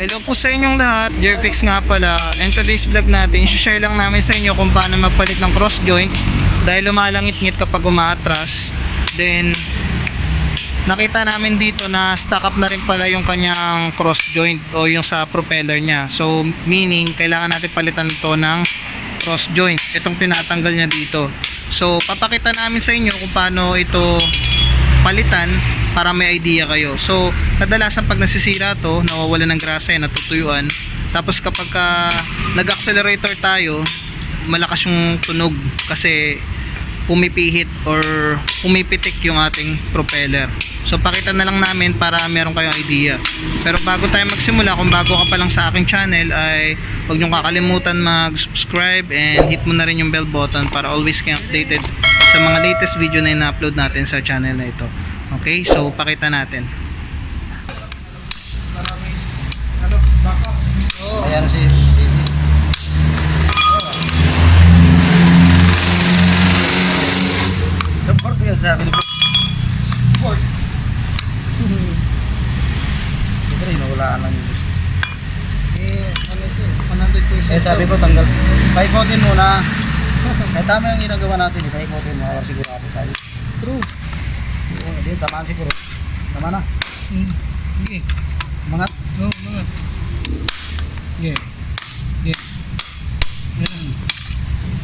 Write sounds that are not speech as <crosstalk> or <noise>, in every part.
Hello po sa inyong lahat, Jerpix nga pala. And today's vlog natin, share lang namin sa inyo kung paano magpalit ng cross joint dahil lumalangit-ngit kapag umaatras. Then, nakita namin dito na stock up na rin pala yung kanyang cross joint o yung sa propeller niya. So, meaning, kailangan natin palitan to ng cross joint. Itong tinatanggal niya dito. So, papakita namin sa inyo kung paano ito palitan para may idea kayo. So, kadalasan pag nasisira to, nawawala ng grasa yan, natutuyuan. Tapos kapag ka nag-accelerator tayo, malakas yung tunog kasi pumipihit or pumipitik yung ating propeller. So pakita na lang namin para meron kayong idea. Pero bago tayo magsimula, kung bago ka pa lang sa aking channel ay huwag niyong kakalimutan mag-subscribe and hit mo na rin yung bell button para always kayong updated sa mga latest video na ina-upload natin sa channel na ito. Okay, so pakita natin. Ayan si Stevie. Support yun sabi ni Support. Siyempre, nawalaan lang gusto. Eh, ano siya? 100%. Eh sabi ko tanggal. Paikotin muna. Kahit tama yung ginagawa natin, eh, paikotin mo sigurado tayo. True. Oo, Hindi, tamaan siguro. Tama na. Mm. Sige. Mga No, mga. Sige. Sige. Ayan.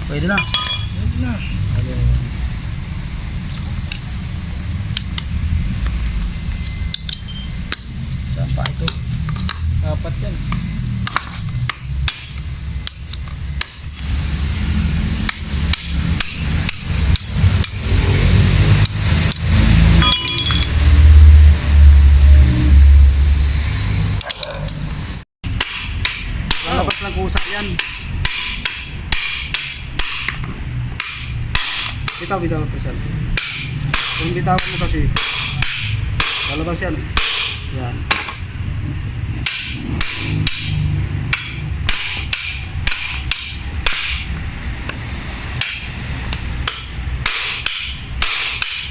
pwede na. Pwede na. Ayun. Saan pa ito? Apat yan. Lalabas lang kusa yan. Bitaw, bitaw ko siya. Kung kasi, lalabas yan. Yan.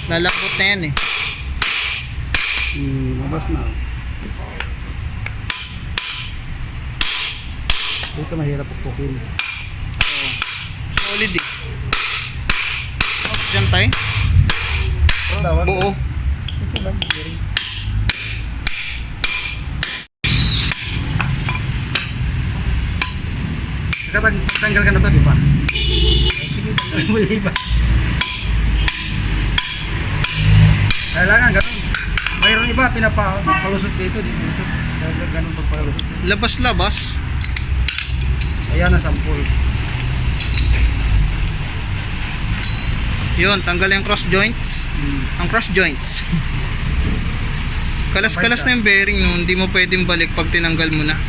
Lalakot na yan eh. Hmm, labas na. Dito mahirap pupukin. Oo. Solid eh. Oh, dyan tayo. Buo. Nakatang tanggal ka na to, di ba? Sige. Kailangan ganun. Mayroon iba, pinapalusot dito, di palusot. Kaya ganun pagpalusot. Labas-labas. Ayan na sampul. Yun, tanggal yung cross joints. Hmm. Ang cross joints. Kalas-kalas na yung bearing no, hindi mo pwedeng balik pag tinanggal mo na.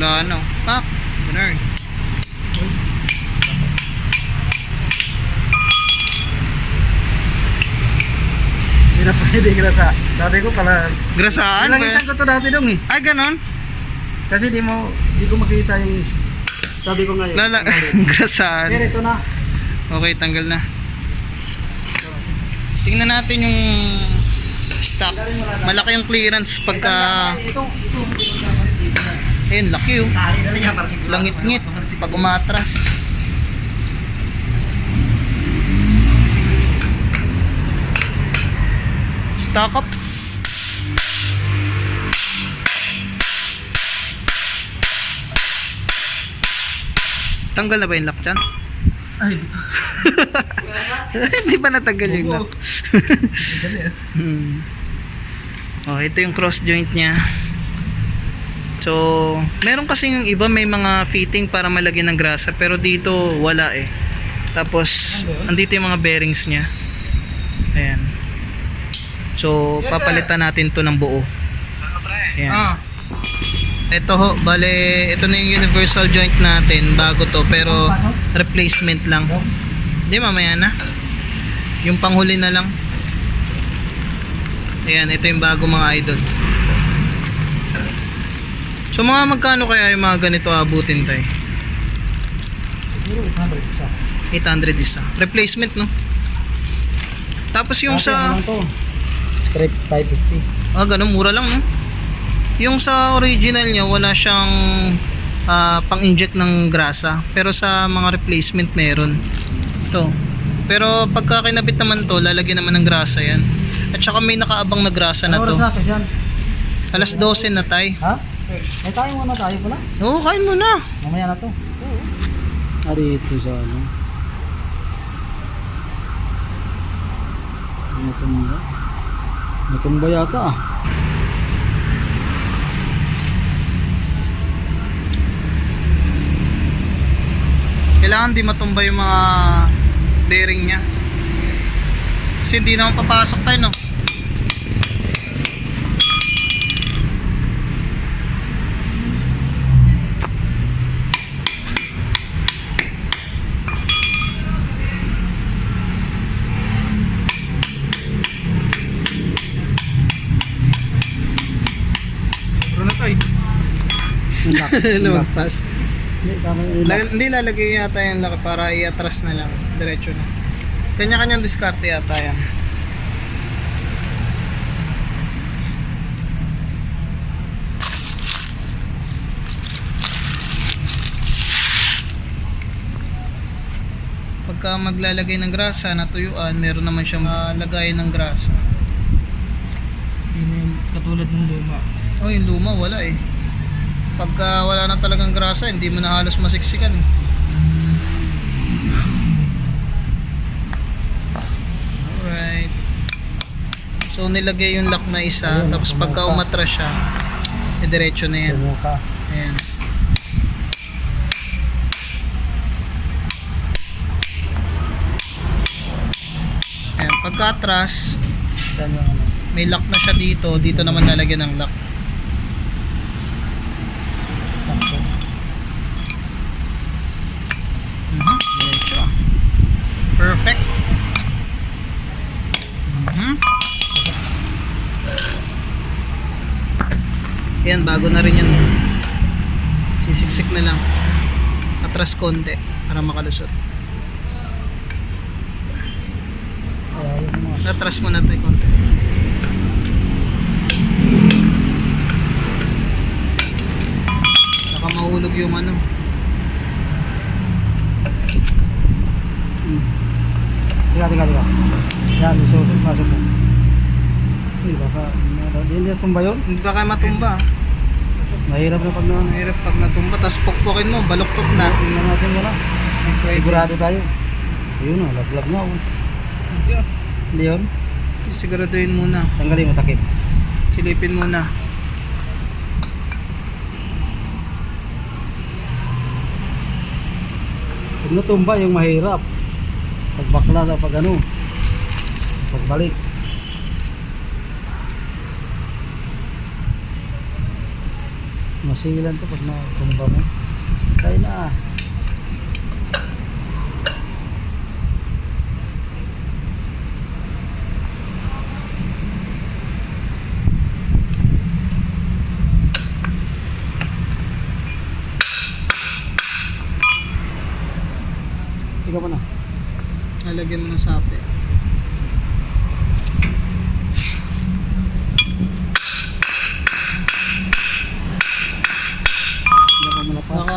Wala na. Pak. Ganun. Hindi na pwede <laughs> grasa. Sabi ko pala, Grasaan? Nilangitan ko to dati dong eh. Ay, ganon. Kasi di mo, di ko makita yung, sabi ko ngayon. Lala. <laughs> Grasaan. Pero ito na. Okay, tanggal na. Tingnan natin yung stock. Malaki yung clearance pagka... Ayun, laki oh. Langit-ngit pag umatras. Stock up. Tanggal na ba yung lock dyan? Ay, di ko. <laughs> Hindi pa natanggal yung lock. Hmm. Oh, ito yung cross joint niya. So, meron kasi yung iba may mga fitting para malagyan ng grasa pero dito wala eh. Tapos, andito yung mga bearings niya. Ayan. So, papalitan natin to ng buo. Ayan. Ah. Ito ho, bale, ito na yung universal joint natin, bago to, pero replacement lang. Hindi, mamaya na. Yung panghuli na lang. Ayan, ito yung bago mga idol. So mga magkano kaya yung mga ganito abutin tayo? Siguro 800 isa. 800 isa. Replacement, no? Tapos yung sa... ano lang to? Strip 550. Ah, ganun, mura lang, no? Yung sa original niya, wala siyang ah, pang-inject ng grasa. Pero sa mga replacement meron. Ito. Pero pagka kinabit naman to, lalagyan naman ng grasa yan. At saka may nakaabang na grasa na Ano to. Alas 12 na tay. Ha? Eh, tayo muna tayo pala. Oo, kain mo na. Mamaya na to. Oo. Ah, dito sa ano. Natumba. Natumba yata ah. Kailangan di matumba yung mga bearing niya. Kasi hindi naman papasok tayo, no? Tayo. Lumagpas. <laughs> Lag- hindi lalagay yata yung laki para i-atras na lang. Diretso na. Kanya-kanyang diskarte yata yan. Pagka maglalagay ng grasa na tuyuan, meron naman siyang lagayan ng grasa. Katulad ng luma. Oh, yung luma wala eh. Pagka wala na talagang grasa, hindi mo na halos masiksikan eh. Alright. So nilagay yung lock na isa, Ayun, tapos pagka umatras siya, eh diretso na yan. Ayan. Ayan, pagka atras, may lock na siya dito, dito naman lalagyan ng lock. Yan, bago na rin yun. Sisiksik na lang. Atras konti para makalusot. Atras mo na tayo konti. Baka mahulog yung ano. Hmm. Tiga, tiga, tiga. Yan, susunod, pasok mo. Uy, baka, hindi hindi tumba yun. Hindi baka matumba. Mahirap na pag na, Mahirap pag natumba, tapos pukpukin mo, baluktot na. tingnan natin muna. Pwede. Sigurado tayo. Ayun o, laglag na. oh. Hindi yun. Siguraduhin muna. Tanggalin mo takip. Silipin muna. Pag natumba yung mahirap. Pag bakla sa pag ano. Pagbalik. Masilan to pag natumba mo. Kaya na. Ikaw pa na. Lalagyan mo ng sape.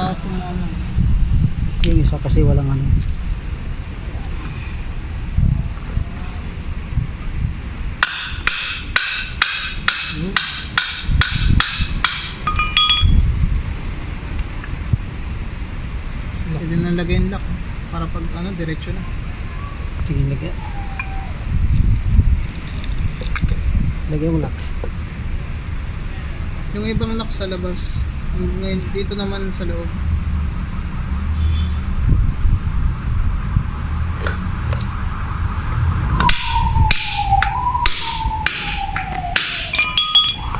Malapas. Baka tumama. Yung isa kasi walang ano. Pwede na lagay yung lock. Para pag ano, diretso na. Sige, lagyan. Lagyan mo lang. Yung ibang lock sa labas. Dito naman sa loob.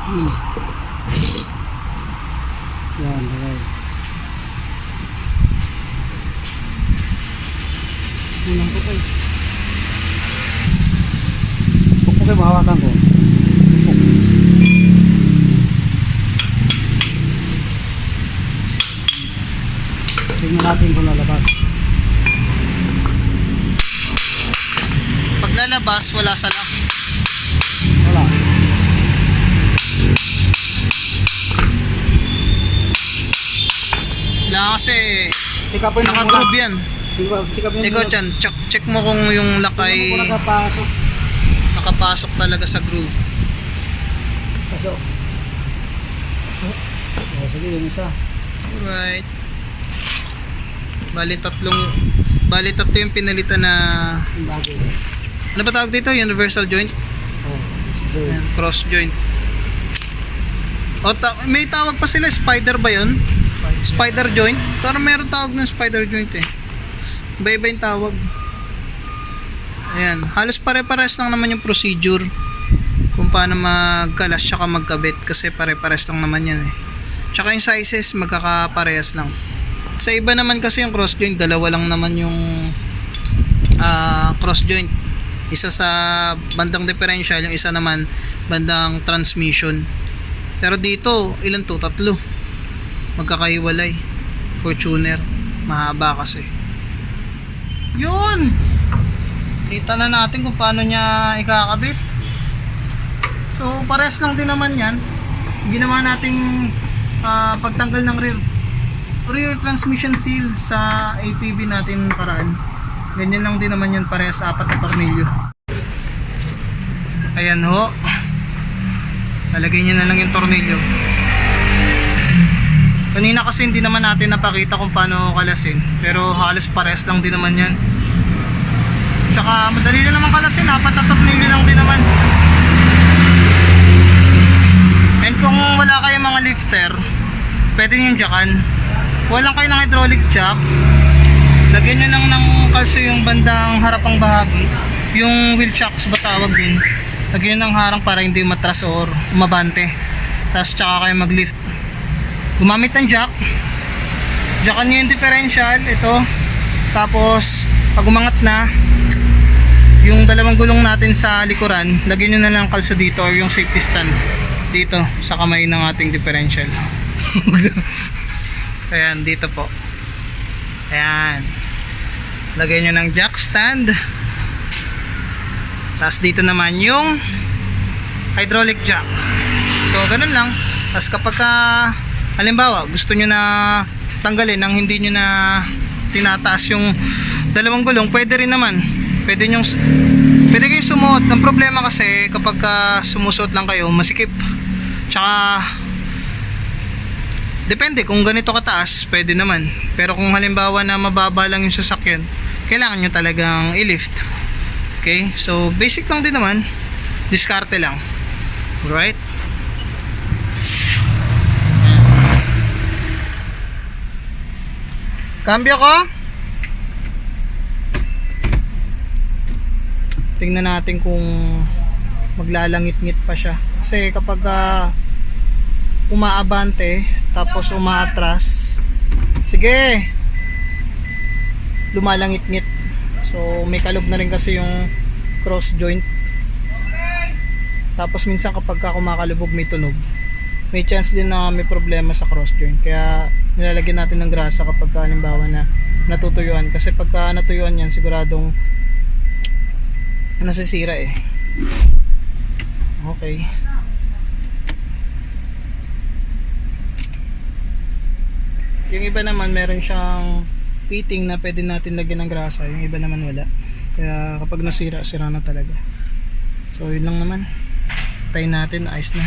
Hmm. paglalabas wala sa lock. Wala. Wala kasi nakagroove yan. Sikapin ikaw dyan check, check mo kung yung lock ay nakapasok. nakapasok talaga sa groove. Pasok. Oh, sige yung isa. Alright. Bali tatlong bali tatlo yung pinalitan na bagay ano ba tawag dito? Universal joint? Oh, sige. Ayan, cross joint. O, ta- may tawag pa sila, spider ba yun? Spider joint? Parang meron tawag ng spider joint eh. Iba-iba yung tawag. Ayan, halos pare-pares lang naman yung procedure kung paano magkalas tsaka magkabit kasi pare-pares lang naman yan eh. Tsaka yung sizes magkakaparehas lang. Sa iba naman kasi yung cross joint, dalawa lang naman yung ah, cross joint. Isa sa bandang differential, yung isa naman bandang transmission. Pero dito, ilan to? Tatlo. Magkakahiwalay. Fortuner. Mahaba kasi. Yun! Kita na natin kung paano niya ikakabit. So, pares lang din naman yan. Ginawa nating ah, pagtanggal ng rear rear transmission seal sa APB natin paraan. Ganyan lang din naman yan parehas apat na tornilyo. Ayan ho. Lalagay niya na lang yung tornilyo. Kanina kasi hindi naman natin napakita kung paano kalasin. Pero halos pares lang din naman yan. Tsaka madali na naman kalasin. Apat na tornilyo lang din naman. And kung wala kayong mga lifter, pwede nyo jackan. Walang kayo ng hydraulic jack, lagyan nyo lang ng kalso yung bandang harapang bahagi. Yung wheel chocks ba tawag din. Lagyan nyo ng harang para hindi matras or umabante. Tapos tsaka kayo mag-lift. Gumamit ng jack. Jackan nyo yung differential, ito. Tapos, pag umangat na, yung dalawang gulong natin sa likuran, lagyan nyo na lang kalso dito or yung safety stand dito sa kamay ng ating differential. <laughs> Ayan, dito po. Ayan. Lagyan nyo ng jack stand. Tapos dito naman yung hydraulic jack. So, ganun lang. Tapos kapag ka, halimbawa, gusto nyo na tanggalin nang hindi nyo na tinataas yung dalawang gulong, pwede rin naman. Pwede nyo, pwede kayong sumuot. Ang problema kasi, kapag ka sumusuot lang kayo, masikip. Tsaka, Depende kung ganito kataas, pwede naman. Pero kung halimbawa na mababa lang yung sasakyan, kailangan nyo talagang i-lift. Okay? So, basic lang din naman. Diskarte lang. Alright? Cambio ko? Tingnan natin kung maglalangit-ngit pa siya. Kasi kapag ah, umaabante tapos umaatras sige lumalangit-ngit. So may kalog na rin kasi yung cross joint. Tapos minsan kapag ka kumakalubog may tunog. May chance din na may problema sa cross joint. Kaya nilalagyan natin ng grasa kapag ka, halimbawa na natutuyuan. Kasi pagka natuyuan yan siguradong nasisira eh. Okay. Yung iba naman meron siyang fitting na pwede natin lagyan ng grasa, yung iba naman wala. Kaya kapag nasira, sira na talaga. So yun lang naman. Tay natin, ayos na.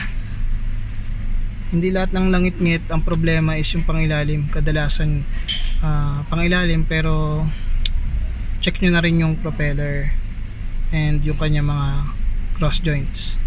Hindi lahat ng langit-ngit ang problema is yung pangilalim. Kadalasan ah, pangilalim pero check nyo na rin yung propeller and yung kanya mga cross joints.